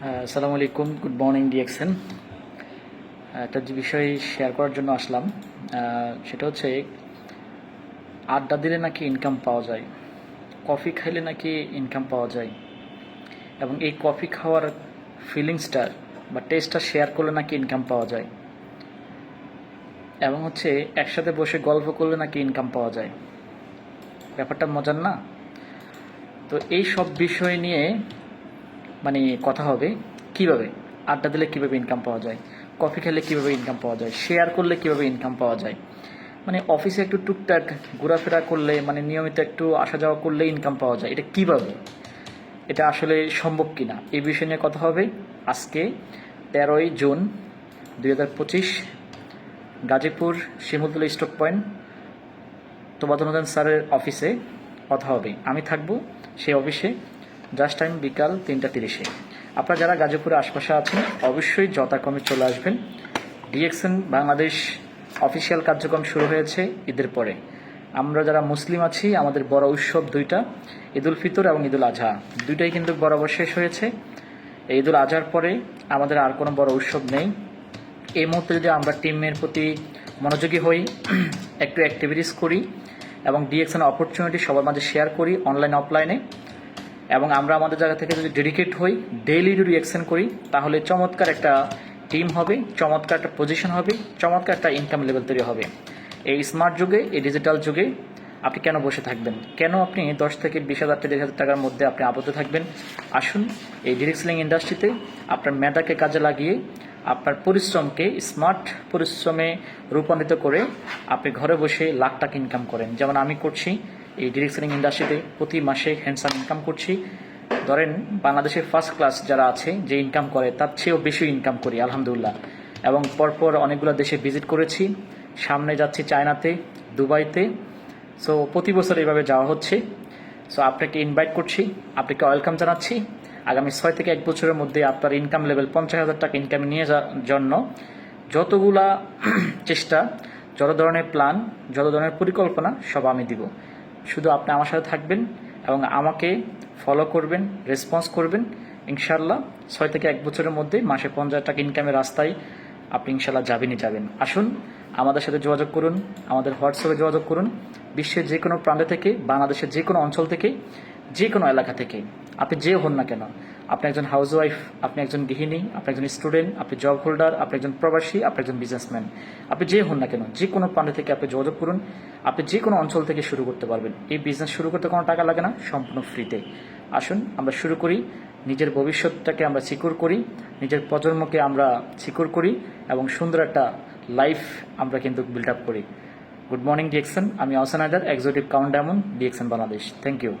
আহ, আসসালামু আলাইকুম good morning ডিএক্সেন একটা যে বিষয় শেয়ার করার জন্য আসলাম। সেটা হচ্ছে আড্ডা দিলে নাকি ইনকাম পাওয়া যায় কফি খাইলে নাকি ইনকাম পাওয়া যায় এবং এই কফি খাওয়ার ফিলিংসটা বা টেস্টটা শেয়ার করলে নাকি ইনকাম পাওয়া যায় এবং হচ্ছে একসাথে বসে গল্প করলে নাকি ইনকাম পাওয়া যায়। ব্যাপারটা মজার না? তো এই সব বিষয় নিয়ে মানে কথা হবে, কীভাবে? আড্ডা দিলে কীভাবে ইনকাম পাওয়া যায়? কফি খেলে কীভাবে ইনকাম পাওয়া যায়? শেয়ার করলে কীভাবে ইনকাম পাওয়া যায়? মানে অফিসে একটু টুকটাক ঘোরাফেরা করলে মানে নিয়মিত একটু আসা যাওয়া করলে ইনকাম পাওয়া যায়। এটা কীভাবে? এটা আসলে সম্ভব কিনা? এই বিষয় নিয়ে কথা হবে আজকে, তেরোই জুন দুই হাজার পঁচিশ, গাজীপুর শিমুলতলা স্টক পয়েন্ট তোবাদন স্যারের অফিসে কথা হবে। আমি থাকব সেই অফিসে জাস্ট টাইম বিকাল তিনটা তিরিশে। আপনারা যারা গাজীপুরের আশপাশে আছেন, অবশ্যই যথাক্রমে চলে আসবেন। ডিএক্সএন বাংলাদেশ অফিসিয়াল কার্যক্রম শুরু হয়েছে ঈদের পরে। আমরা যারা মুসলিম আছি, আমাদের বড় উৎসব দুইটা ঈদুল ফিতর এবং ঈদুল আজহা দুইটাই কিন্তু বরাবর শেষ হয়েছে। ঈদুল আজহার পরে আমাদের আর কোনো বড় উৎসব নেই। এই মুহূর্তে যদি আমরা টিমের প্রতি মনোযোগী হই, একটু অ্যাক্টিভিটিস করি এবং ডিএক্সএন অপরচুনিটি সবার মাঝে শেয়ার করি অনলাইন অফলাইনে এবং আমরা আমাদের জায়গা থেকে যদি ডেডিকেট হই ডেইলি যদি রিয়াকশন করি, তাহলে চমৎকার একটা টিম হবে, চমৎকার একটা পজিশন হবে, চমৎকার একটা ইনকাম লেভেল তৈরি হবে। এই স্মার্ট যুগে, এই ডিজিটাল যুগে আপনি কেন বসে থাকবেন? কেন আপনি দশ থেকে বিশ হাজার থেকে হাজার টাকার মধ্যে আপনি আবদ্ধ থাকবেন? আসুন, এই ডিরেক্ট সেলিং ইন্ডাস্ট্রিতে আপনার মেধাকে কাজে লাগিয়ে, আপনার পরিশ্রমকে স্মার্ট পরিশ্রমে রূপান্তরিত করে আপনি ঘরে বসে লাখ টাকা ইনকাম করেন। যেমন আমি করছি এই ডিরেক্ট সেলিং ইন্ডাস্ট্রিতে প্রতি মাসে হ্যান্ডসাম ইনকাম করছি। ধরেন, বাংলাদেশের ফার্স্ট ক্লাস যারা আছে, যে ইনকাম করে, তার চেয়েও বেশি ইনকাম করি, আলহামদুলিল্লাহ। এবং পরপর অনেকগুলো দেশে ভিজিট করেছি। সামনে যাচ্ছি চায়নাতে, দুবাইতে। সো প্রতি বছর এইভাবে যাওয়া হচ্ছে। সো আপনাকে ইনভাইট করছি, আপনাকে ওয়েলকাম জানাচ্ছি। আগামী ছয় থেকে এক বছরের মধ্যে আপনার ইনকাম লেভেল পঞ্চাশ হাজার টাকা ইনকাম নিয়ে যাওয়ার জন্য যতগুলা চেষ্টা, যত ধরনের প্ল্যান যত ধরনের পরিকল্পনা, সব আমি দিব। শুধু আপনি আমার সাথে থাকবেন এবং আমাকে ফলো করবেন রেসপন্স করবেন। ইনশাল্লাহ ছয় থেকে এক বছরের মধ্যে মাসে পঞ্চাশ টাকা ইনকামের রাস্তায় আপনি ইনশাল্লাহ যাবেনই যাবেন। আসুন, আমাদের সাথে যোগাযোগ করুন, আমাদের হোয়াটসঅ্যাপে যোগাযোগ করুন। বিশ্বের যে কোনো প্রান্ত থেকে, বাংলাদেশের যে কোনো অঞ্চল থেকে, যে কোনো এলাকা থেকে, আপনি যে হন না কেন আপনি একজন হাউসওয়াইফ আপনি একজন গৃহিণী, আপনি একজন স্টুডেন্ট আপনি জব হোল্ডার আপনি একজন প্রবাসী, আপনি একজন বিজনেসম্যান আপনি যে হন না কেন, যে কোনো প্রান্ত থেকে আপনি যোগাযোগ করুন, আপনি যে কোনো অঞ্চল থেকে শুরু করতে পারবেন। এই বিজনেস শুরু করতে কোনো টাকা লাগে না, সম্পূর্ণ ফ্রিতে আসুন, আমরা শুরু করি, নিজের ভবিষ্যৎটাকে আমরা সিকিউর করি, নিজের প্রজন্মকে আমরা সিকিউর করি, এবং সুন্দর একটা লাইফ আমরা কিন্তু বিল্ড আপ করি। গুড মর্নিং ডিএক্সন আমি Ahsan Haider executive count diamond DXN Bangladesh thank you